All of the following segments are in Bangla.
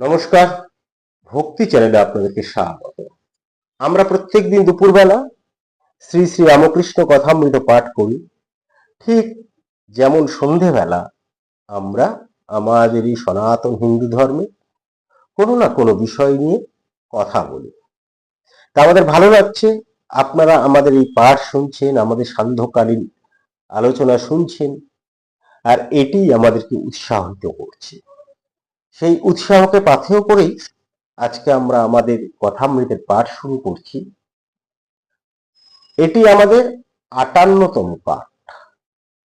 নমস্কার, ভক্তি চ্যানেলে আপনাদেরকে স্বাগত। আমরা প্রত্যেক দিন দুপুরবেলা শ্রী শ্রী রামকৃষ্ণ কথামৃত পাঠ করি। ঠিক যেমন সন্ধেবেলা আমরা আমাদের এই সনাতন হিন্দু ধর্মে কোনো না কোনো বিষয় নিয়ে কথা বলি। তা আমাদের ভালো লাগছে, আপনারা আমাদের এই পাঠ শুনছেন, আমাদের সান্ধ্যকালীন আলোচনা শুনছেন, আর এটি আমাদেরকে উৎসাহিত করছে। সেই উৎসাহকে পাথেয় করেই আজকে আমরা আমাদের কথামৃতের পাঠ শুরু করছি। এটি আমাদের আটান্নতম পাঠ।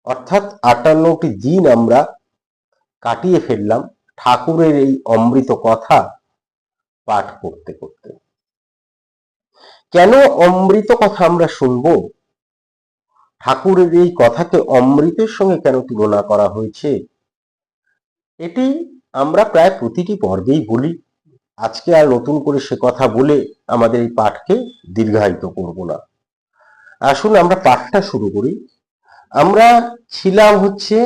অর্থাৎ আটান্নটি দিন আমরা কাটিয়ে ফেললাম ঠাকুরের এই অমৃত কথা পাঠ করতে করতে। কেন অমৃত কথা আমরা শুনব? ঠাকুরের এই কথাকে অমৃতের সঙ্গে কেন তুলনা করা হয়েছে? এটি আমরা প্রায় প্রতিটি পর্বেই বলি। আজকে আর নতুন করে সে কথা বলে আমাদের এই পাঠকে দীর্ঘায়িত করব না। আসুন আমরা পাঠটা শুরু করি। আমরা ছিলাম হচ্ছে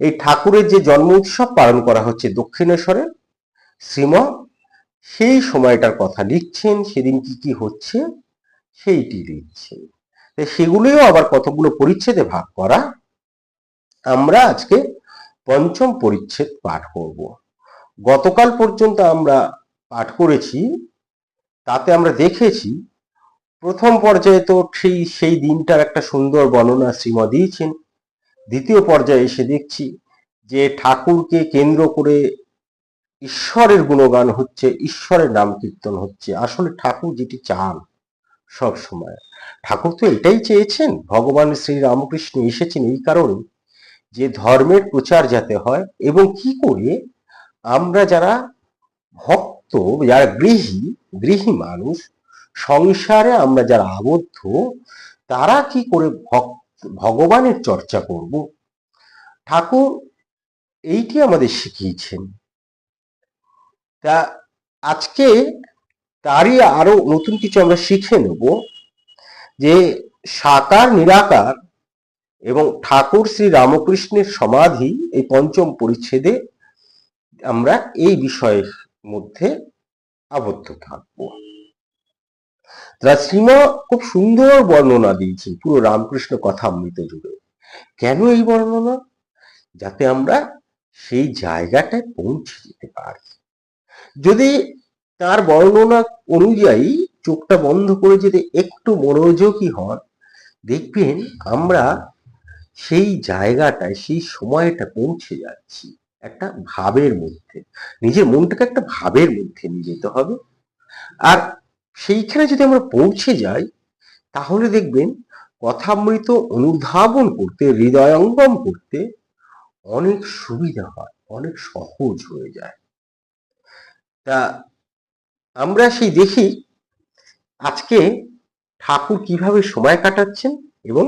এই ঠাকুরের যে জন্ম উৎসব পালন করা হচ্ছে দক্ষিণেশ্বরে। শ্রীম সেই সময়টার কথা লিখছেন, সেদিন কি কি হচ্ছে সেইটি লিখছেন সেগুলিও আবার কতগুলো পরিচ্ছেদে ভাগ করা। আমরা আজকে পঞ্চম পরিচ্ছেদ পাঠ করব। গতকাল পর্যন্ত আমরা পাঠ করেছি, তাতে আমরা দেখেছি, প্রথম পর্যায়ে তো সেই সেই দিনটার একটা সুন্দর বর্ণনা শ্রীমা দিয়েছেন। দ্বিতীয় পর্যায়ে এসে দেখছি যে ঠাকুরকে কেন্দ্র করে ঈশ্বরের গুণগান হচ্ছে, ঈশ্বরের নাম কীর্তন হচ্ছে। আসলে ঠাকুর যেটি চান সব সময় ঠাকুর তো এটাই চেয়েছেন। ভগবান শ্রী রামকৃষ্ণ এসেছেন এই কারণে। যে ধর্মের প্রচার যাতে হয় এবং কি করে আমরা যারা ভক্ত, যারা গৃহী গৃহী মানুষ, সংসারে আমরা যারা আবদ্ধ, তারা কি করে ভক্ত, ভগবানের চর্চা করব? ঠাকুর এইটি আমাদের শিখিয়েছেন। তা আজকে তারই আরও নতুন কিছু আমরা শিখে নেব যে সাকার নিরাকার এবং ঠাকুর শ্রী রামকৃষ্ণের সমাধি, এই পঞ্চম পরিচ্ছেদে আমরা এই বিষয়ের মধ্যে আবদ্ধ থাকব। শ্রীমা খুব সুন্দর বর্ণনা দিয়েছেন, পুরো রামকৃষ্ণ কথা অমৃত জুড়ে। কেন এই বর্ণনা? যাতে আমরা সেই জায়গাটায় পৌঁছে যেতে পারি। যদি তার বর্ণনা অনুযায়ী চোখটা বন্ধ করে যদি একটু মনোযোগী হন, দেখবেন আমরা সেই জায়গাটায়, সেই সময়টা পৌঁছে যাচ্ছি একটা ভাবের মধ্যে। নিজের মনটাকে একটা ভাবের মধ্যে নিয়ে যেতে হবে। আর সেইখানে যদি আমরা পৌঁছে যাই, তাহলে দেখবেন কথামৃত অনুধাবন করতে, হৃদয়ঙ্গম করতে অনেক সুবিধা হয়, অনেক সহজ হয়ে যায়। তা আমরা সেই দেখি আজকে ঠাকুর কীভাবে সময় কাটাচ্ছেন এবং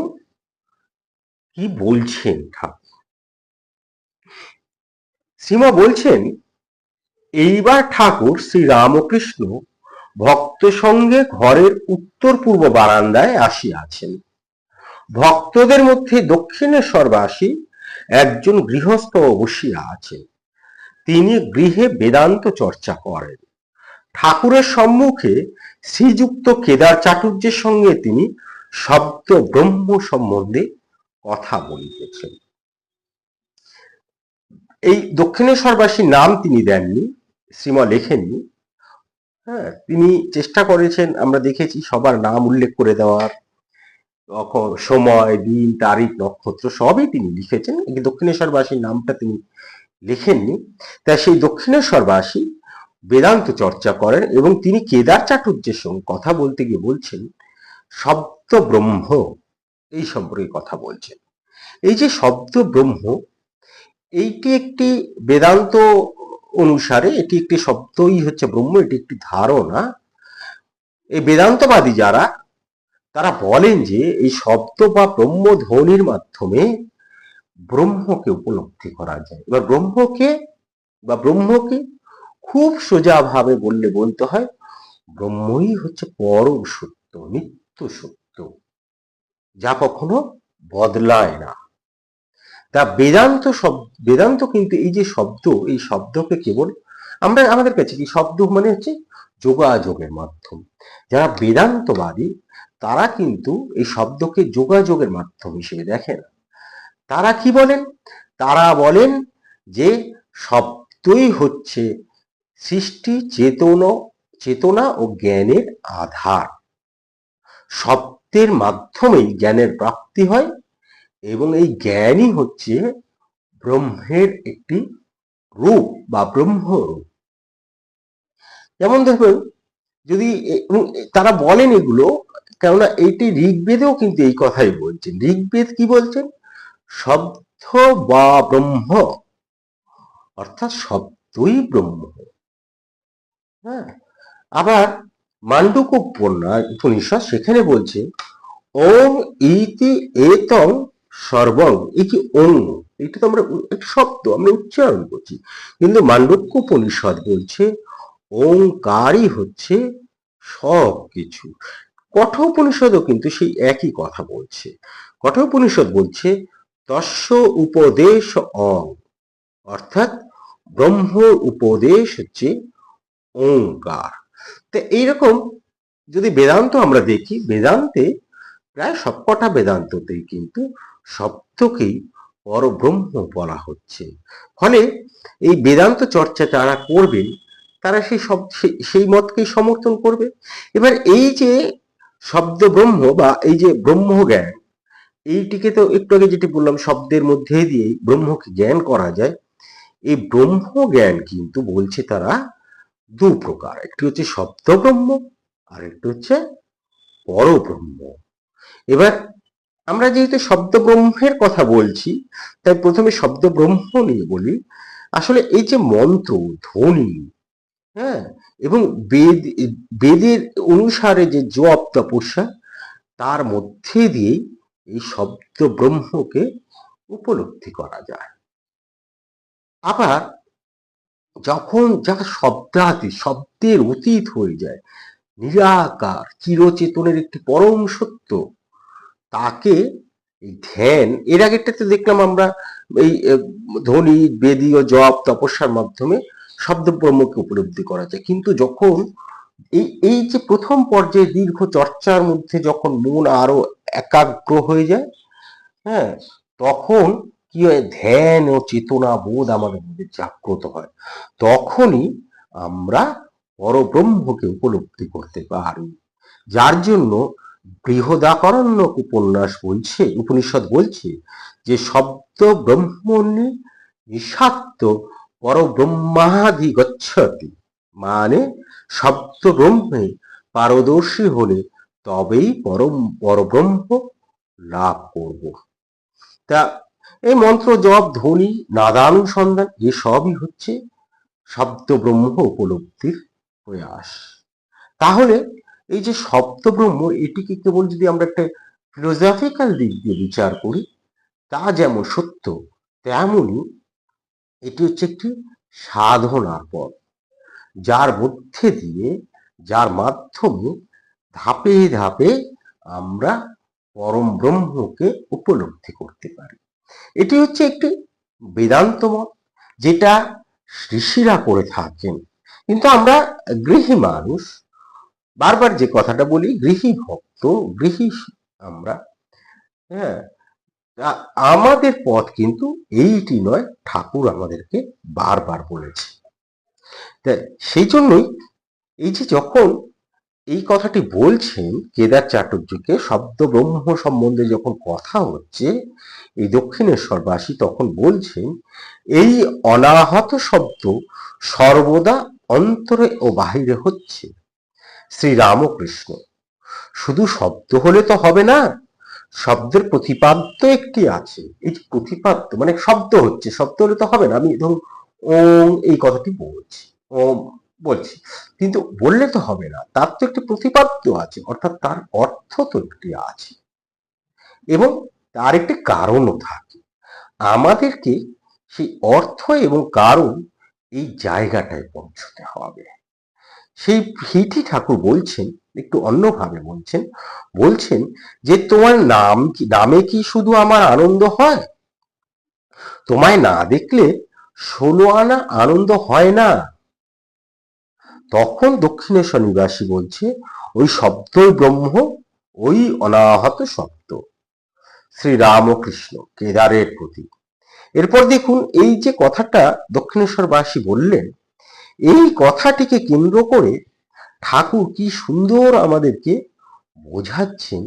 কি বলছেন ঠাকুর? বলছেন, এইবার ঠাকুর শ্রী রামকৃষ্ণ ভক্ত সঙ্গে ঘরের উত্তর পূর্ব বারান্দায় আসিয়াছেন। ভক্তদের মধ্যে দক্ষিণেশ্বরবাসী একজন গৃহস্থ বসিয়া আছেন। তিনি গৃহে বেদান্ত চর্চা করেন। ঠাকুরের সম্মুখে শ্রীযুক্ত কেদার চাটুর্যের সঙ্গে তিনি শব্দ ব্রহ্ম সম্বন্ধে কথা বলিতেছেন এই দক্ষিণেশ্বরবাসীর নাম তিনি দেননি, শ্রীমা লেখেননি। হ্যাঁ তিনি চেষ্টা করেছেন, আমরা দেখেছি সবার নাম উল্লেখ করে দেওয়ার। সময়, দিন, তারিখ, নক্ষত্র সবই তিনি লিখেছেন দক্ষিণেশ্বরবাসীর নামটা তিনি লেখেননি। তাই সেই দক্ষিণেশ্বরবাসী বেদান্ত চর্চা করেন এবং তিনি কেদার চাটুর্যের সঙ্গে কথা বলতে গিয়ে বলছেন শব্দ ব্রহ্ম এই সম্পর্কে কথা বলছেন। এই যে শব্দ ব্রহ্ম, এইটি একটি বেদান্ত অনুসারে এটি একটি শব্দই হচ্ছে ব্রহ্ম, এটি একটি ধারণা। এই বেদান্তবাদী যারা, তারা বলেন যে এই শব্দ বা ব্রহ্ম ধ্বনির মাধ্যমে ব্রহ্মকে উপলব্ধি করা যায়। এবার ব্রহ্মকে বা ব্রহ্মকে খুব সোজা ভাবে বললে বলতে হয়, ব্রহ্মই হচ্ছে পরম সত্য, নিত্য সত্য, যা কখনো বদলায় না। তা বেদান্ত শব্দ বেদান্ত কিন্তু এই যে শব্দ, এই শব্দকে কেবল আমরা আমাদের কাছে কি? শব্দ মানে হচ্ছে যোগাযোগের মাধ্যম। যারা বেদান্তবাদী, তারা কিন্তু এই শব্দকে যোগাযোগের মাধ্যম হিসেবে দেখে না তারা কি বলেন? তারা বলেন যে শব্দই হচ্ছে সৃষ্টি চেতন, চেতনা ও জ্ঞানের আধার। শব্দের মাধ্যমেই জ্ঞানের প্রাপ্তি হয় এবং এই জ্ঞানই হচ্ছে ব্রহ্মের একটি রূপ বা ব্রহ্মরূপ যেমন দেখবেন যদি তারা বলেন এগুলো, কেননা এইটি ঋগ্বেদেও কিন্তু এই কথাই বলছেন। ঋগ্বেদ কি বলছেন? শব্দ বা ব্রহ্ম। অর্থাৎ শব্দই ব্রহ্ম। হ্যাঁ? আবার মান্ডুক উপন্যাস উপনিষদ সেখানে বলছে, ওম ইতি এতং সর্বং। এই কি ওং এটা তো আমরা একটা শব্দ, আমরা উচ্চারণ করছি। কিন্তু মান্ডুক্য উপনিষদ বলছে ওঙ্কারই হচ্ছে সব কিছু কঠোপনিষদও কিন্তু সেই একই কথা বলছে। কঠোপনিষদ বলছে, তস্য উপদেশ অং। অর্থাৎ ব্রহ্ম উপদেশ হচ্ছে ওঙ্কার তো এইরকম যদি বেদান্ত আমরা দেখি, বেদান্তে প্রায় সবকটা বেদান্ততেই কিন্তু শব্দকেই পরব্রহ্ম বলা হচ্ছে। ফলে এই বেদান্ত চর্চা যারা করবেন, তারা সেই সেই- সেই মতকেই সমর্থন করবে। এবার এই যে শব্দ ব্রহ্ম বা এই যে ব্রহ্ম জ্ঞান এইটিকে তো একটু আগে যেটি বললাম, শব্দের মধ্যে দিয়ে ব্রহ্মকে জ্ঞান করা যায়, এই ব্রহ্ম জ্ঞান কিন্তু বলছে তারা দু প্রকার। একটি হচ্ছে শব্দ ব্রহ্ম আর একটি হচ্ছে পরব্রহ্ম। এবার আমরা যেহেতু শব্দ ব্রহ্মের কথা বলছি, তাই প্রথমে শব্দ ব্রহ্ম নিয়ে বলি। আসলে এই যে মন্ত্র, ধ্বনি হ্যাঁ এবং বেদ, বেদের অনুসারে যে জপ, তপস্যা, তার মধ্যে দিয়ে এই শব্দ ব্রহ্মকে উপলব্ধি করা যায়। আবার যখন যা শব্দাদি, শব্দের অতীত হয়ে যায়, নিরাকার, চিরচেতনের একটি পরম সত্য তাকে ধ্যান, এর আগেরটাতে দেখলাম আমরা এই ধ্বনি ও জপ, তপস্যার মাধ্যমে শব্দ ব্রহ্মকে উপলব্ধি করা যায়। কিন্তু যখন এই এই যে প্রথম পর্যায়ে দীর্ঘ চর্চার মধ্যে যখন মন আরও একাগ্র হয়ে যায় হ্যাঁ তখন কি হয়? ধ্যান ও চেতনা বোধ আমাদের মধ্যে জাগ্রত হয়। তখনই আমরা পরব্রহ্মকে উপলব্ধি করতে পারি। যার জন্য বৃহদাকরণ্য উপন্যাস বলছে, উপনিষদ বলছে যে শব্দ ব্রহ্মণি নিঃস্বার্থ পরব্রহ্মাধি গচ্ছতি। মানে শব্দ ব্রহ্মে পারদর্শী হলে তবেই পরম, পরব্রহ্ম লাভ করব। তা এই মন্ত্র, জপ, ধ্বনি নাদানুসন্ধান এসবই হচ্ছে শব্দ ব্রহ্ম উপলব্ধির প্রয়াস। তাহলে এই যে শব্দ ব্রহ্ম এটিকে কেবল যদি আমরা একটা ফিলোসফিক্যাল দিক দিয়ে বিচার করি, তা যেমন সত্য তেমনই এটি হচ্ছে একটি সাধনার পথ। যার মধ্যে দিয়ে, যার মাধ্যমে ধাপে ধাপে আমরা পরম ব্রহ্মকে উপলব্ধি করতে পারি। এটি হচ্ছে একটি বেদান্ত মত, যেটা ঋষিরা করে থাকেন। কিন্তু আমরা গৃহী মানুষ বারবার যে কথাটা বলি, গৃহী ভক্ত, গৃহী আমরা হ্যাঁ আমাদের পথ কিন্তু এইটি নয়, ঠাকুর আমাদেরকে বারবার বলেছে। সেই জন্যই এই যে যখন এই কথাটি বলছেন, কেদার চাটুর্যকে শব্দ ব্রহ্ম সম্বন্ধে যখন কথা হচ্ছে, এই দক্ষিণেশ্বরবাসী তখন বলছেন, এই অনাহত শব্দ সর্বদা অন্তরে ও বাহিরে হচ্ছে। শ্রীরামকৃষ্ণ। শুধু শব্দ হলে তো হবে না, শব্দের প্রতিপাদ্য একটি আছে। এই যে প্রতিপাদ্য মানে শব্দ হচ্ছে, শব্দ হলে তো হবে না। আমি ধরুন ওম এই কথাটি বলছি, ওম বলছি। কিন্তু বললে তো হবে না, তার তো একটি প্রতিপাদ্য আছে, অর্থাৎ তার অর্থ তো একটি আছে। এবং তার একটি কারণও থাকে। আমাদেরকে সেই অর্থ এবং কারণ এই জায়গাটায় পৌঁছতে হবে। সেই হিটি ঠাকুর বলছেন, একটু অন্যভাবে বলছেন বলছেন যে তোমার নাম কি, নামে কি শুধু আমার আনন্দ হয়? তোমায় না দেখলে ষোলো আনা আনন্দ হয় না? তখন দক্ষিণেশ্বর নিবাসী বলছে, ওই শব্দই ব্রহ্ম, ওই অনাহত শব্দ। শ্রী রামকৃষ্ণ, কেদারের প্রতি। এরপর দেখুন, এই যে কথাটা দক্ষিণেশ্বরবাসী বললেন এই কথাটিকে কেন্দ্র করে ঠাকুর কি সুন্দর আমাদেরকে বোঝাচ্ছেন,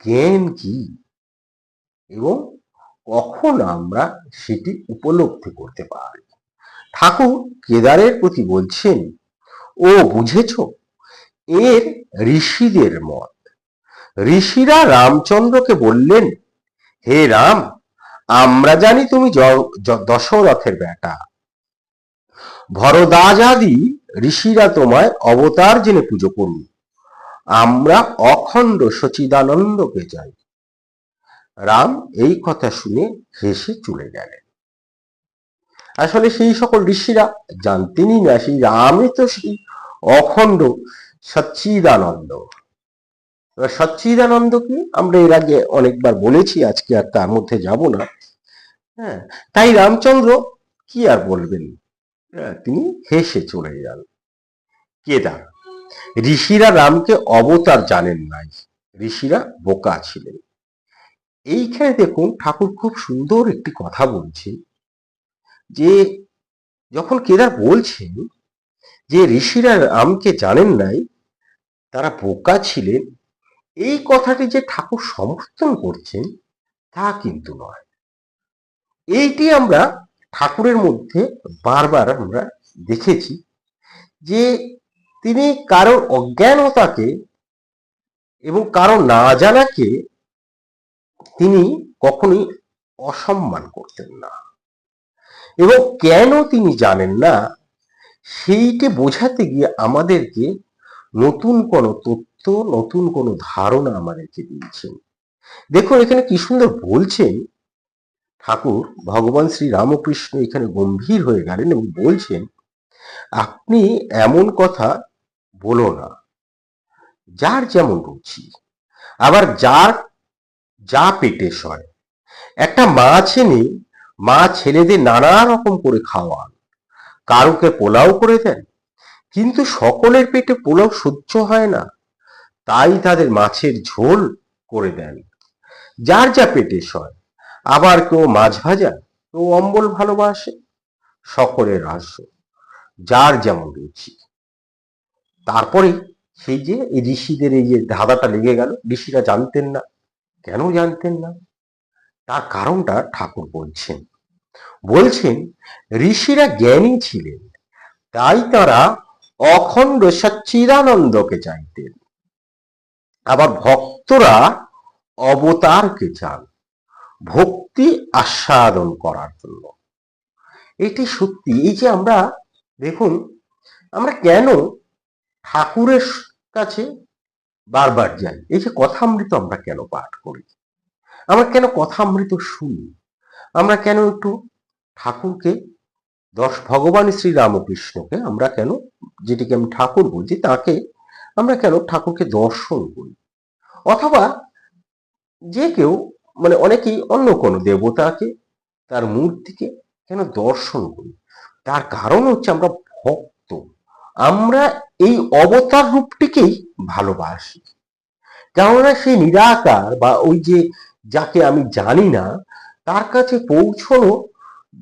জ্ঞান কি এবং কখন আমরা সেটি উপলব্ধি করতে পারি। ঠাকুর কেদারের প্রতি বলছেন, ও বুঝেছ, এর ঋষিদের মত। ঋষিরা রামচন্দ্রকে বললেন, হে রাম, আমরা জানি তুমি দশরথের বেটা। ভরদাজাদি ঋষিরা তোমায় অবতার জেনে পুজো করুন। আমরা অখণ্ড সচিদানন্দকে চাই। রাম এই কথা শুনে হেসে চলে গেলেন। আসলে সেই সকল ঋষিরা জানতেনই না সেই রামই তো সেই অখণ্ড সচ্চিদানন্দ এবার সচ্চিদানন্দ কি আমরা এর আগে অনেকবার বলেছি, আজকে আর তার মধ্যে যাব না। হ্যাঁ তাই রামচন্দ্র কি আর বলবেন? তিনি হেসে চলে যান। কেদার ঋষিরা রামকে অবতার জানেন নাই। ঋষিরা বোকা ছিলেন। এইখানে দেখুন, ঠাকুর খুব সুন্দর একটি কথা বলছে যে, যখন কেদার বলছেন যে, ঋষিরা রামকে জানেন নাই, তারা বোকা ছিলেন, এই কথাটি যে ঠাকুর সমর্থন করছেন, তা কিন্তু নয়। এইটি আমরা ঠাকুরের মধ্যে বারবার আমরা দেখেছি যে তিনি কারোর অজ্ঞানতাকে এবং কারও না জানাকে তিনি কখনোই অসম্মান করতেন না। এবং কেন তিনি জানেন না, সেইটি বোঝাতে গিয়ে আমাদেরকে নতুন কোনো তথ্য নতুন কোনো ধারণা আমাদেরকে দিয়েছেন। দেখুন, এখানে কি সুন্দর বলছেন ঠাকুর ভগবান শ্রী রামকৃষ্ণ এখানে গম্ভীর হয়ে গেলেন এবং বলছেন, আপনি এমন কথা বলো না। যার যেমন রুচি, আবার যার যা পেটে সয়। একটা মা এনে মা ছেলেদের নানা রকম করে খাওয়ান। কারুকে পোলাও করে দেন, কিন্তু সকলের পেটে পোলাও সহ্য হয় না। তাই তাদের মাছের ঝোল করে দেন। যার যা পেটে সয় আবার কেউ মাছ ভাজা, কেউ অম্বল ভালোবাসে, সকলের রাস্য যার যেমন রুচি। তারপরে সেই যে ঋষিদের এই যে ধাঁধাটা লেগে গেল, ঋষিরা জানতেন না, কেন জানতেন না? তার কারণটা ঠাকুর বলছেন। বলছেন, ঋষিরা জ্ঞানী ছিলেন, তাই তারা অখণ্ড সচ্চিদানন্দকে চাইতেন। আবার ভক্তরা অবতারকে চান। ভক্তি আস্বাদন করার জন্য। এটি সত্যি, এই যে আমরা, দেখুন, আমরা কেন ঠাকুরের কাছে বারবার যাই? এই যে কথামৃত আমরা কেন পাঠ করি? আমরা কেন কথামৃত শুনি? আমরা কেন একটু ঠাকুরকে, দশ, ভগবান শ্রী রামকৃষ্ণকে আমরা কেন, যেটিকে আমি ঠাকুর বলছি, তাকে আমরা কেন ঠাকুরকে দর্শন করি? অথবা যে কেউ মানে অনেকেই অন্য কোনো দেবতাকে, তার মূর্তিকে কেন দর্শন করি? তার কারণ হচ্ছে আমরা ভক্ত। আমরা এই অবতার রূপটিকেই ভালোবাসি। কেননা সেই নিরাকার বা ওই যে যাকে আমি জানি না, তার কাছে পৌঁছনো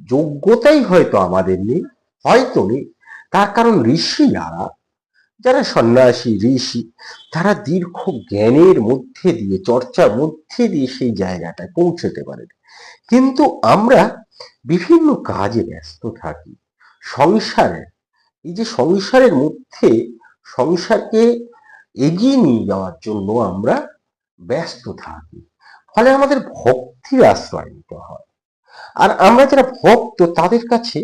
যোগ্যতাই হয়তো আমাদের নেই, হয়তো নেই। তার কারণ ঋষিরা যারা সন্ন্যাসী, ঋষি, তারা দীর্ঘ জ্ঞানের মধ্যে দিয়ে, চর্চার মধ্যে দিয়ে সেই জায়গাটায় পৌঁছতে পারেন কিন্তু আমরা বিভিন্ন কাজে ব্যস্ত থাকি। সংসারে, এই যে সংসারের মধ্যে সংসারকে এগিয়ে নিয়ে যাওয়ার জন্য আমরা ব্যস্ত থাকি। ফলে আমাদের ভক্তির আশ্রয় নিতে হয়। আর আমরা যারা ভক্ত, তাদের কাছে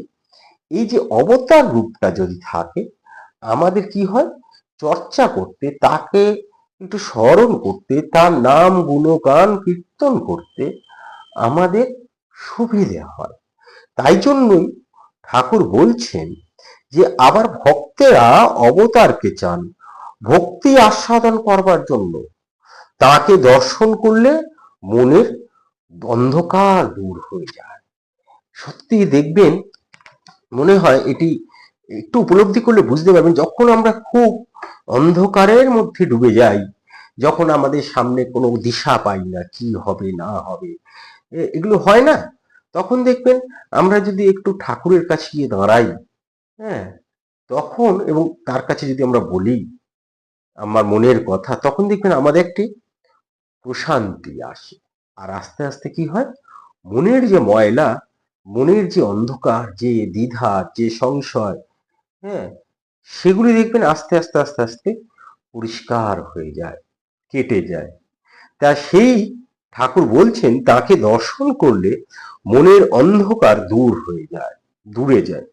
এই যে অবতার রূপটা যদি থাকে আমাদের কি হয়? চর্চা করতে, তাকে একটু স্মরণ করতে, তার নাম, গুণগান, কীর্তন করতে আমাদের সুবিধে হয়। তাই জন্যই ঠাকুর বলছেন যে, আবার ভক্তেরা অবতারকে চান, ভক্তি আস্বাদন করবার জন্য। তাকে দর্শন করলে মনের অন্ধকার দূর হয়ে যায়। সত্যি দেখবেন, মনে হয় এটি একটু উপলব্ধি করলে বুঝতে পারবেন যখন আমরা খুব অন্ধকারের মধ্যে ডুবে যাই, যখন আমাদের সামনে কোনো দিশা পাই না, কি হবে, না হবে এগুলো হয় না? তখন দেখবেন আমরা যদি একটু ঠাকুরের কাছে গিয়ে দাঁড়াই হ্যাঁ তখন এবং তার কাছে যদি আমরা বলি আমার মনের কথা, তখন দেখবেন আমাদের একটি প্রশান্তি আসে। আর আস্তে আস্তে কি হয়? মনের যে ময়লা, মনের যে অন্ধকার, যে দ্বিধা, যে সংশয় হ্যাঁ সেগুলি দেখবেন আস্তে আস্তে আস্তে আস্তে পরিষ্কার হয়ে যায়, কেটে যায়। তা সেই ঠাকুর বলছেন, তাকে দর্শন করলে মনের অন্ধকার দূর হয়ে যায়, দূরে যায়।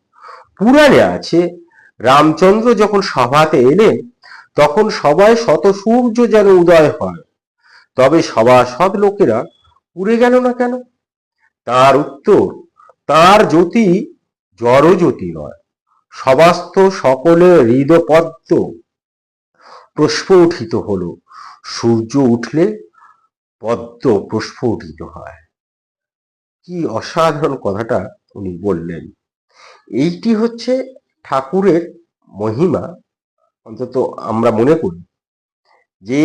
পুরাণে আছে, রামচন্দ্র যখন সভাতে এলেন, তখন সবাই শত সূর্য যেন উদয় হয়, তবে সভাসদ লোকেরা পুড়ে গেল না কেন? তার উত্তর, তার জ্যোতি জড় জ্যোতি নয়। সবাস্ত সকলে হৃদপদ্ম। প্রস্ফুটিত হলো, সূর্য উঠলে পদ্ম প্রস্ফুটিত হয়। কি অসাধারণ কথাটা উনি বললেন। এইটি হচ্ছে ঠাকুরের মহিমা। অন্তত আমরা মনে করি যে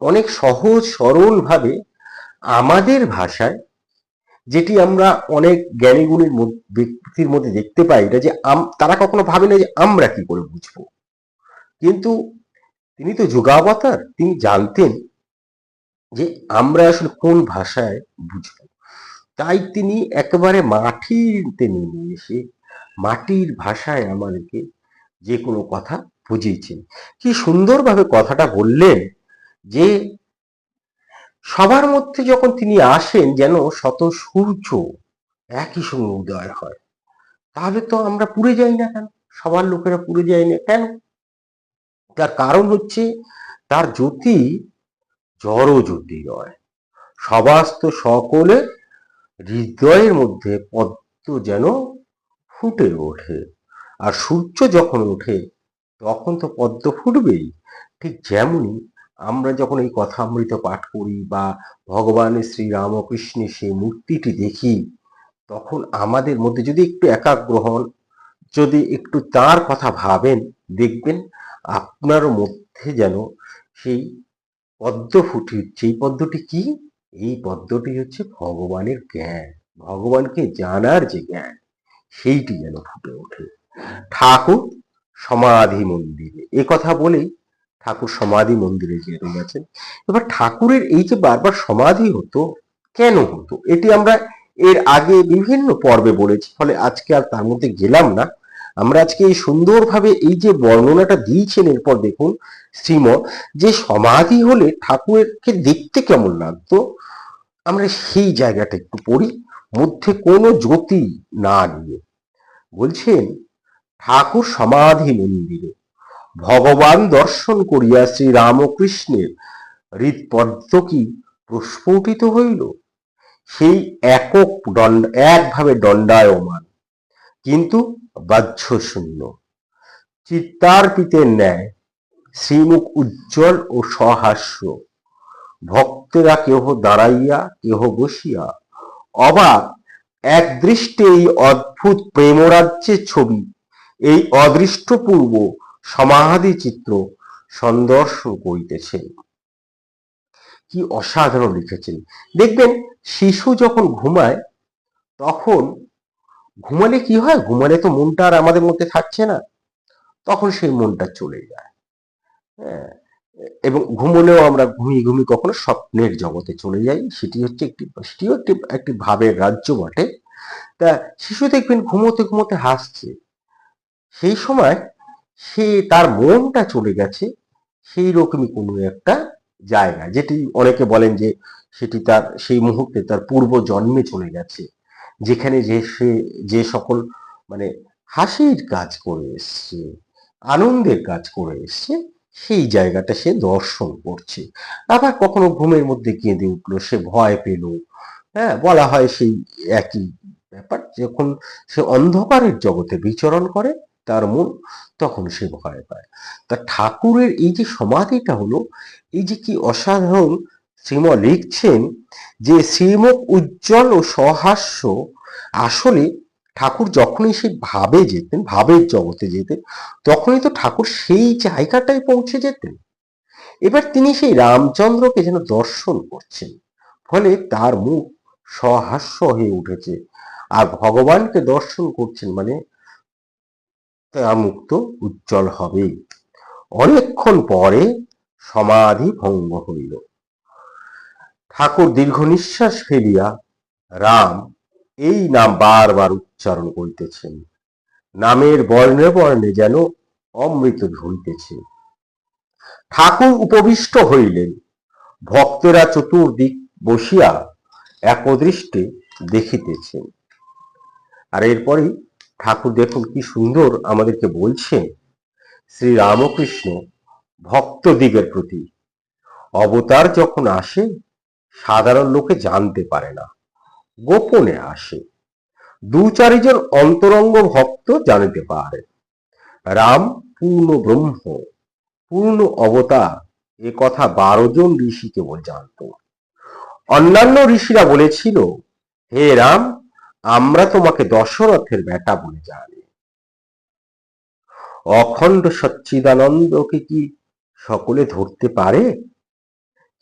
অনেক সহজ সরল ভাবে আমাদের ভাষায় যেটি আমরা অনেক জ্ঞানীগুণীর ব্যক্তির মধ্যে দেখতে পাই, এটা যে তারা কখনো ভাবে না যে আমরা কি করে বুঝব। কিন্তু তিনি তো যোগাবতার তিনি জানতেন যে আমরা আসলে কোন ভাষায় বুঝব। তাই তিনি একেবারে মাটিতে নেমে এসে মাটির ভাষায় আমাদেরকে যে কোনো কথা বুঝিয়েছেন। কি সুন্দরভাবে কথাটা বললেন যে সবার মধ্যে যখন তিনি আসেন যেন শত সূর্য একই সঙ্গে উদয় হয়। তাহলে তো আমরা পুড়ে যাই না কেন? সবার লোকেরা পুড়ে যায় না কেন? তার কারণ হচ্ছে তার জ্যোতি জড় জ্যোতি নয়। সবাস্ত সকলে হৃদয়ের মধ্যে পদ্ম যেন ফুটে ওঠে। আর সূর্য যখন ওঠে, তখন তো পদ্ম ফুটবেই, ঠিক যেমনই আমরা যখন এই কথা কথামৃত পাঠ করি বা ভগবানের শ্রী রামকৃষ্ণের সেই মূর্তিটি দেখি, তখন আমাদের মধ্যে যদি একটু একাগ্রহণ যদি একটু তার কথা ভাবেন, দেখবেন আপনার মধ্যে যেন সেই পদ্ম ফুটে এই পদ্মটি কি? এই পদ্মটি হচ্ছে ভগবানের জ্ঞান, ভগবানকে জানার যে জ্ঞান, সেইটি যেন ফুটে ওঠে। ঠাকুর সমাধি মন্দিরে, এ কথা বলেই ঠাকুর সমাধি মন্দিরে যেতে গেছেন এবার ঠাকুরের এই যে বারবার সমাধি হতো, কেন হতো? এটি আমরা এর আগে বিভিন্ন পর্বে বলেছি, ফলে আজকে আর তার মধ্যে গেলাম না। আমরা আজকে এই সুন্দরভাবে এই যে বর্ণনাটা দিয়েছেন, এরপর দেখুন শ্রীম যে সমাধি হলে ঠাকুরকে দেখতে কেমন লাগতো? আমরা সেই জায়গাটা একটু পড়ি, মধ্যে কোনো জ্যোতি না নিয়ে। বলছেন, ঠাকুর সমাধি মন্দিরে ভগবান দর্শন করিয়া শ্রী রামকৃষ্ণের হৃদপদ্ম কি প্রস্ফুটিত হইল। সেই একক দণ্ড, একভাবে দণ্ডায়মান, কিন্তু বাহ্য শূন্য চিত্তার্পিতের ন্যায় শ্রীমুখ উজ্জ্বল ও সহাস্য। ভক্তেরা কেহ দাঁড়াইয়া, কেহ বসিয়া, অবাক এক দৃষ্টে এই অদ্ভুত প্রেমরাজ্যের ছবি, এই অদৃষ্টপূর্ব সমাধি চিত্র সন্দর্শন করিতেছেন কি অসাধারণ লিখেছেন। দেখবেন, শিশু যখন ঘুমায়, তখন ঘুমালে কি হয়? ঘুমালে তো মনটা আর আমাদের মধ্যে থাকছে না। তখন সেই মনটা চলে যায়। হ্যাঁ এবং ঘুমলেও আমরা ঘুমিয়ে ঘুমিয়ে কখনো স্বপ্নের জগতে চলে যাই। সেটি হচ্ছে একটি, সেটিও একটি একটি ভাবের রাজ্য বটে। তা শিশু দেখবেন ঘুমোতে ঘুমোতে হাসছে। সেই সময় সে তার মনটা চলে গেছে সেই রকমই কোনো একটা জায়গা। যেটি অনেকে বলেন যে সেটি তার সেই মুহূর্তে তার পূর্ব জন্মে চলে গেছে, যেখানে যে সে যে সকল মানে হাসির কাজ করে এসছে, আনন্দের কাজ করে এসছে, সেই জায়গাটা সে দর্শন করছে। আবার কখনো ঘুমের মধ্যে কেঁদে উঠল, সে ভয় পেল। হ্যাঁ বলা হয় সেই একই ব্যাপার, যখন সে অন্ধকারের জগতে বিচরণ করে তার মন তখন সে ভয় পায়। তা ঠাকুরের এই যে সমাধিটা হলো, এই যে কি অসাধারণ শ্রীম লিখছেন যে শ্রীমুখ উজ্জ্বল ও সহাস্য আসলে ঠাকুর যখনই সে ভাবে যেতেন, ভাবের জগতে যেতেন, তখনই তো ঠাকুর সেই জায়গাটায় পৌঁছে যেতেন। এবার তিনি সেই রামচন্দ্রকে যেন দর্শন করছেন, ফলে তার মুখ সহাস্য হয়ে উঠেছে। আর ভগবানকে দর্শন করছেন মানে তার মুখ তো উজ্জ্বল হবে। অনেকক্ষণ পরে সমাধি ভঙ্গ হইল। ঠাকুর দীর্ঘ নিঃশ্বাস ফেলিয়া, রাম, এই নাম বারবার উচ্চারণ করিতেছেন। নামের বর্ণে বর্ণে যেন অমৃত ঝুলিতেছে। ঠাকুর উপবিষ্ট হইলেন। ভক্তেরা চতুর্দিক বসিয়া একদৃষ্টে দেখিতেছেন। আর এরপরে ঠাকুর দেখুন কি সুন্দর আমাদেরকে বলছেন। শ্রী রামকৃষ্ণ ভক্তদিগের প্রতি। অবতার যখন আসে, সাধারণ লোকে জানতে পারে না। গোপনে আসে। দু চারিজন অন্তরঙ্গ ভক্ত জানিতে পারে। রাম পূর্ণ ব্রহ্ম, পূর্ণ অবতার, এ কথা বারো জন ঋষি কেবল জানত। অন্যান্য ঋষিরা বলেছিল, হে রাম আমরা তোমাকে দশরথের বেটা বলে জানি। অখণ্ড সচ্চিদানন্দকে কি সকলে ধরতে পারে?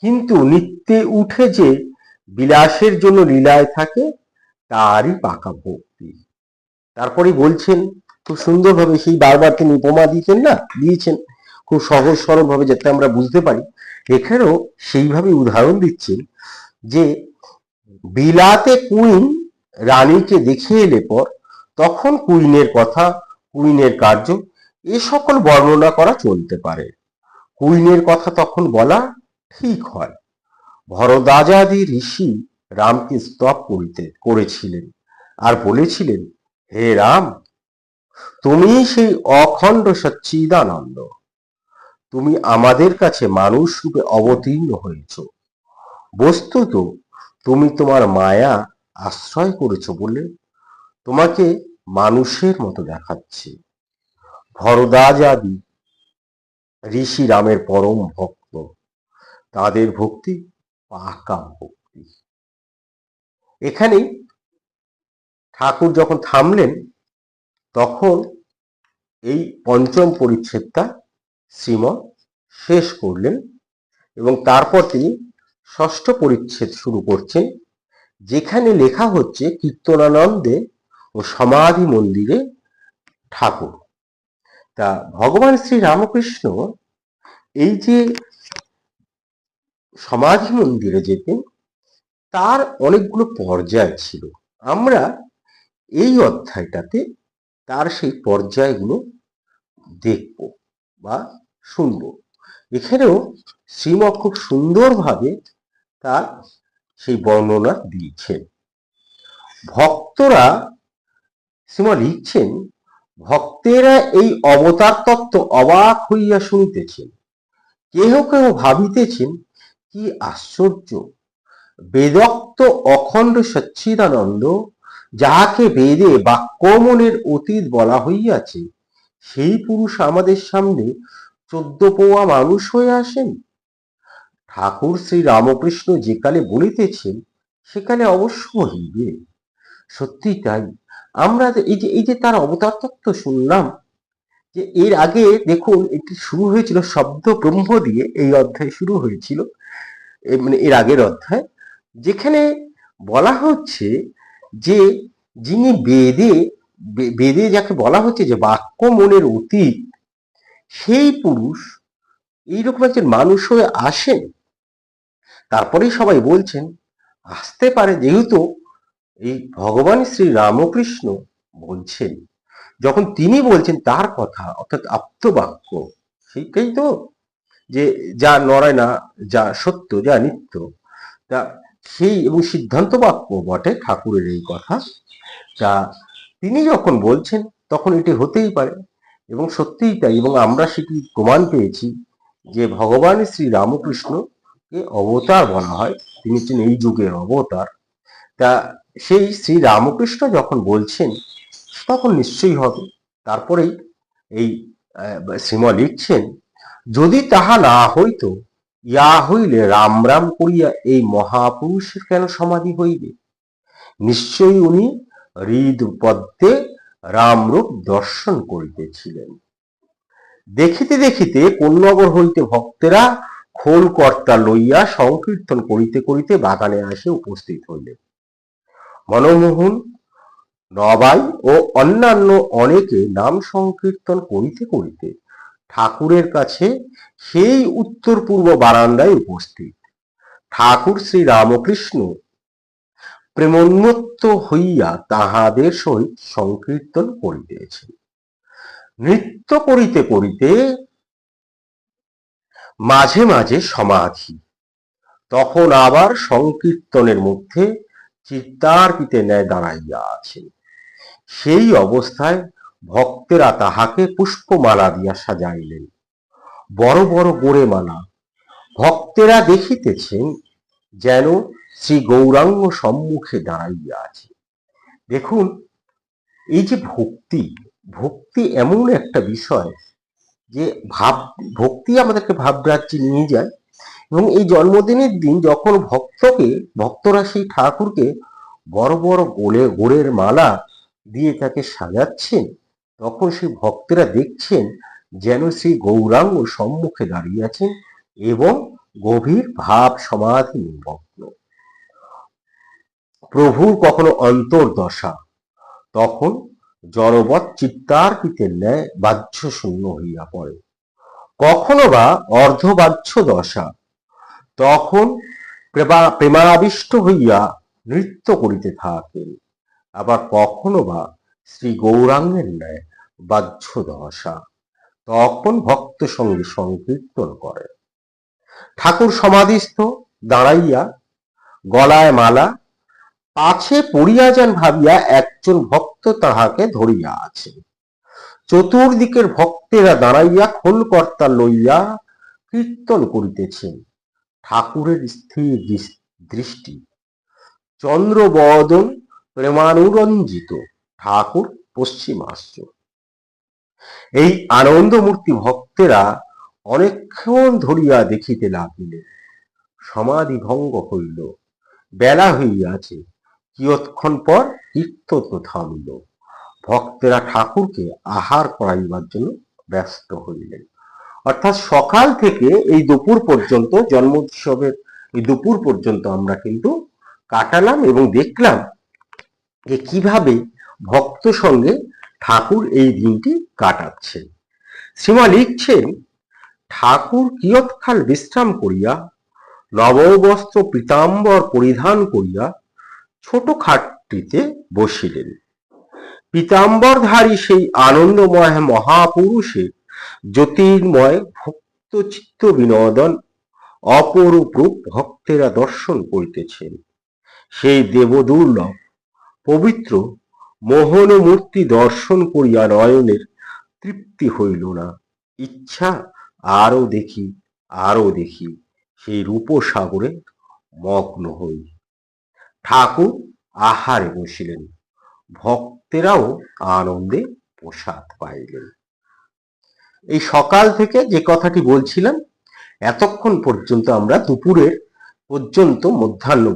কিন্তু নিত্যে উঠে যে বিলাসের জন্য লীলায় থাকে, তারই পাকা ভক্তি। তারপরে বলছেন, খুব সুন্দরভাবে সেই বারবার তিনি উপমা দিতেন না? দিয়েছেন। খুব সহজ সরল ভাবে যাতে আমরা বুঝতে পারি। এখানেও সেইভাবে উদাহরণ দিচ্ছেন যে, বিলাতে কুইন রানীকে দেখে এলে পর তখন কুইনের কথা, কুইনের কার্য, এ সকল বর্ণনা করা চলতে পারে। কুইনের কথা তখন বলা ঠিক হয়। ভরদাজাদি ঋষি রামকে স্তব করিতে, করেছিলেন আর বলেছিলেন, হে রাম, তুমি সেই অখণ্ড সচ্চিদানন্দ। তুমি আমাদের কাছে মানুষ রূপে অবতীর্ণ হয়েছ। বস্তুত তুমি তোমার মায়া আশ্রয় করেছ বলে তোমাকে মানুষের মতো দেখাচ্ছে। ভরদাজাদি ঋষি রামের পরম ভক্ত, তাদের ভক্তি পাকা ভক্তি। এখানেই ঠাকুর যখন থামলেন, তখন এই পঞ্চম পরিচ্ছেদটা শ্রীমৎ শেষ করলেন এবং তারপর তিনি ষষ্ঠ পরিচ্ছেদ শুরু করছেন যেখানে লেখা হচ্ছে কীর্তনানন্দে ও সমাধি মন্দিরে ঠাকুর। তা ভগবান শ্রী রামকৃষ্ণ এই যে সমাধি মন্দিরে যেতেন, তার অনেকগুলো পর্যায় ছিল। আমরা এই অধ্যায়টাতে তার সেই পর্যায়গুলো দেখব বা শুনব। এখানেও শ্রীম খুব সুন্দরভাবে তার সেই বর্ণনা দিয়েছেন। ভক্তরা শ্রীমা লিখছেন, ভক্তেরা এই অবতার তত্ত্ব অবাক হইয়া শুনিতেছেন। কেহ কেহ ভাবিতেছেন, কি আশ্চর্য। বেদক্ত অখণ্ড সচ্ছিদানন্দ যাহাকে বেদে বাক্যমনের অতীত বলা হইয়াছে, সেই পুরুষ আমাদের সামনে চোদ্দ পোয়া মানুষ হয়ে আসেন। ঠাকুর শ্রী রামকৃষ্ণ যেকালে বলিতেছেন, সেকালে অবশ্য হইবে। সত্যি তাই। আমরা এই যে এই যে তার অবতার তত্ত্ব শুনলাম, যে এর আগে দেখুন, এটি শুরু হয়েছিল শব্দ ব্রহ্ম দিয়ে, এই অধ্যায় শুরু হয়েছিল মানে এর আগের অধ্যায়, যেখানে বলা হচ্ছে যে যিনি বেদে বেদে যাকে বলা হচ্ছে যে বাক্য মনের অতীত, সেই পুরুষ এইরকম একজন মানুষ হয়ে আসেন। তারপরেই সবাই বলছেন, আসতে পারে যেহেতু এই ভগবান শ্রী রামকৃষ্ণ বলছেন। যখন তিনি বলছেন তার কথা, অর্থাৎ আপ্তবাক্য, সেইটাই তো যে যা নড়ায় না যা সত্য, যা নিত্য, তা সেই এবং সিদ্ধান্ত বাক্য বটে ঠাকুরের এই কথা। তা তিনি যখন বলছেন, তখন এটি হতেই পারে এবং সত্যিই তাই এবং আমরা সেটি প্রমাণ পেয়েছি যে ভগবান শ্রী রামকৃষ্ণকে অবতার বলা হয়, তিনি হচ্ছেন এই যুগের অবতার। তা সেই শ্রী রামকৃষ্ণ যখন বলছেন, তখন নিশ্চয়ই হবে। তারপরেই এই শ্রীম লিখছেন, যদি তাহা না হইতো, ইয়া হইলে রাম রাম করিয়া এই মহাপুরুষের কেন সমাধি হইবে? নিশ্চয়ই উনি হৃদ পদ্মে রামরূপ দর্শন করিতেছিলেন। দেখিতে দেখিতে কোন্নগর হইতে ভক্তেরা খোল কর্তা লইয়া সংকীর্তন করিতে করিতে বাগানে আসে উপস্থিত হইলেন। মনমোহন, নবাই ও অন্যান্য অনেকে নাম সংকীর্তন করিতে করিতে ঠাকুরের কাছে সেই উত্তর পূর্ব বারান্দায় উপস্থিত। ঠাকুর শ্রী রামকৃষ্ণ প্রেমোন্মত্ত হইয়া তাহাদের সহিত সংকীর্তন করিতেছেন। নৃত্য করিতে করিতে মাঝে মাঝে সমাধি। তখন আবার সংকীর্তনের মধ্যে চিত্তার্পিতে ন্যায় দাঁড়াইয়া আছেন। সেই অবস্থায় ভক্তেরা তাহাকে পুষ্পমালা দিয়া সাজাইলেন। বড় বড় গোড়ে মালা। ভক্তেরা দেখিতেছেন যেন শ্রী গৌরাঙ্গ সম্মুখে দাঁড়াইয়া আছে। দেখুন, এই যে ভক্তি ভক্তি এমন একটা বিষয় যে ভাব, ভক্তি আমাদেরকে ভাবরাজ্যে নিয়ে যায় এবং এই জন্মদিনের দিন যখন ভক্তকে, ভক্তরা সেই ঠাকুরকে বড় বড় গোলে গোড়ের মালা দিয়ে তাকে সাজাচ্ছেন, তখন সেই ভক্তেরা দেখছেন যেন সেই গৌরাঙ্গ সম্মুখে দাঁড়িয়ে আছেন এবং গভীর ভাব সমাধি নিমগ্ন। প্রভুর কখনো অন্তর্দশা, তখন জড়বৎ চিত্তার্পিতের ন্যায় বাহ্য শূন্য হইয়া পড়ে। কখনো বা অর্ধবাহ্য দশা, তখন প্রেমা- প্রেমাবিষ্ট হইয়া নৃত্য করিতে থাকেন আবার কখনো বা শ্রী গৌরাঙ্গের ন্যায় বাহ্য দশা, তখন ভক্ত সঙ্গে সংকীর্তন করে। ঠাকুর সমাধিস্থ দাঁড়াইয়া গলায় মালা, পাছে পড়িয়া যান ভাবিয়া একজন ভক্ত তাহাকে ধরিয়া আছে। চতুর্দিকের ভক্তেরা দাঁড়াইয়া খোলকর্তা লইয়া কীর্তন করিতেছেন। ঠাকুরের স্থির দৃষ্টি। চন্দ্রবদন প্রেমানুরঞ্জিত। ঠাকুর পশ্চিমাশ্চ। এই আনন্দমূর্তি ভক্তেরা অনেকক্ষণ ধরিয়া দেখিতে লাগিলেন। সমাধি ভঙ্গ হইল। বেলা হইয়াছে। কিয়ৎক্ষণ পর কীর্তন থামিল ভক্তেরা ঠাকুরকে আহার করাইবার জন্য ব্যস্ত হইলেন। অর্থাৎ সকাল থেকে এই দুপুর পর্যন্ত জন্ম উৎসবের এই দুপুর পর্যন্ত আমরা কিন্তু কাটালাম এবং দেখলাম যে কীভাবে ভক্ত সঙ্গে ঠাকুর এই দিনটি কাটাচ্ছেন। সীমা লিখছেন, ঠাকুর কিয়ৎকাল বিশ্রাম করিয়া, নববস্ত্র পীতাম্বর পরিধান করিয়া ছোট খাটটিতে বসিলেন। পীতাম্বরধারী সেই আনন্দময় মহাপুরুষের জ্যোতির্ময় ভক্ত চিত্ত বিনোদন অপরূপ রূপ ভক্তেরা দর্শন করিতেছেন। সেই দেবদুর্লভ পবিত্র মোহন মূর্তি দর্শন করিয়া নয়নের তৃপ্তি হইল না। ইচ্ছা আরও দেখি আরও দেখি, সেই রূপসাগরে মগ্ন হই। ঠাকুর আহারে বসিলেন। ভক্তেরাও আনন্দে প্রসাদ পাইলেন। এই সকাল থেকে যে কথাটি বলছিলাম, এতক্ষণ পর্যন্ত আমরা দুপুরের পর্যন্ত মধ্যাহ্ন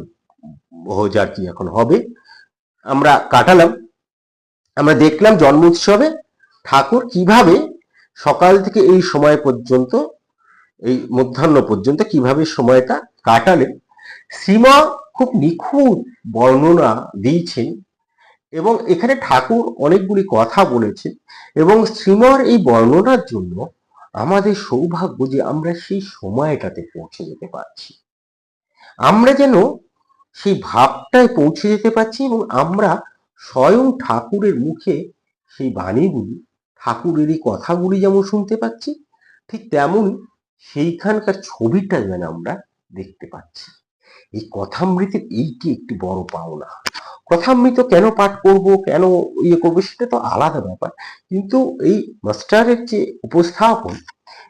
ভোজ আর কি এখন হবে, আমরা কাটালাম। আমরা দেখলাম জন্ম উৎসবে ঠাকুর কীভাবে সকাল থেকে এই সময় পর্যন্ত, এই মধ্যাহ্ন পর্যন্ত কীভাবে সময়টা কাটালেন। সীমা খুব নিখুঁত বর্ণনা দিয়েছেন এবং এখানে ঠাকুর অনেকগুলি কথা বলেছেন এবং শ্রীমার এই বর্ণনার জন্য আমাদের সৌভাগ্য যে আমরা সেই সময়টাতে পৌঁছে যেতে পারছি। আমরা যেন সেই ভাবটায় পৌঁছে যেতে পারছি এবং আমরা স্বয়ং ঠাকুরের মুখে সেই বাণীগুলি, ঠাকুরের এই কথাগুলি যেমন শুনতে পাচ্ছি, ঠিক তেমনই সেইখানকার ছবিটা যেন আমরা দেখতে পাচ্ছি। এই কথামৃতের এইটি একটি বড় পাওনা? কথামৃত কেন পাঠ করব, কেন ইয়ে করব, সেটা তো আলাদা ব্যাপার। কিন্তু এই মাস্টারের যে উপস্থাপন,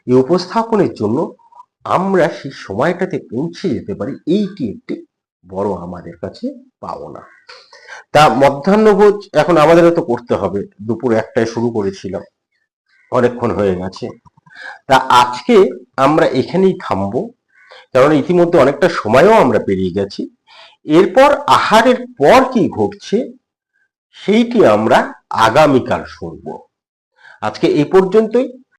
এই উপস্থাপনের জন্য আমরা সেই সময়টাতে পৌঁছে যেতে পারি, এইটি একটি বড় আমাদের কাছে পাওনা। তা মধ্যাহ্নভোজ এখন আমাদেরও তো করতে হবে, দুপুর একটায় শুরু করেছিলাম, অনেকক্ষণ হয়ে গেছে। তা আজকে আমরা এখানেই থামবো। কারণ ইতিমধ্যে অনেকটা সময়ও আমরা পেরিয়ে গেছি। এরপর আহারের পর কি ঘটছে, সেইটি আমরা আগামীকাল শুনব। আজকে এই পর্যন্তই।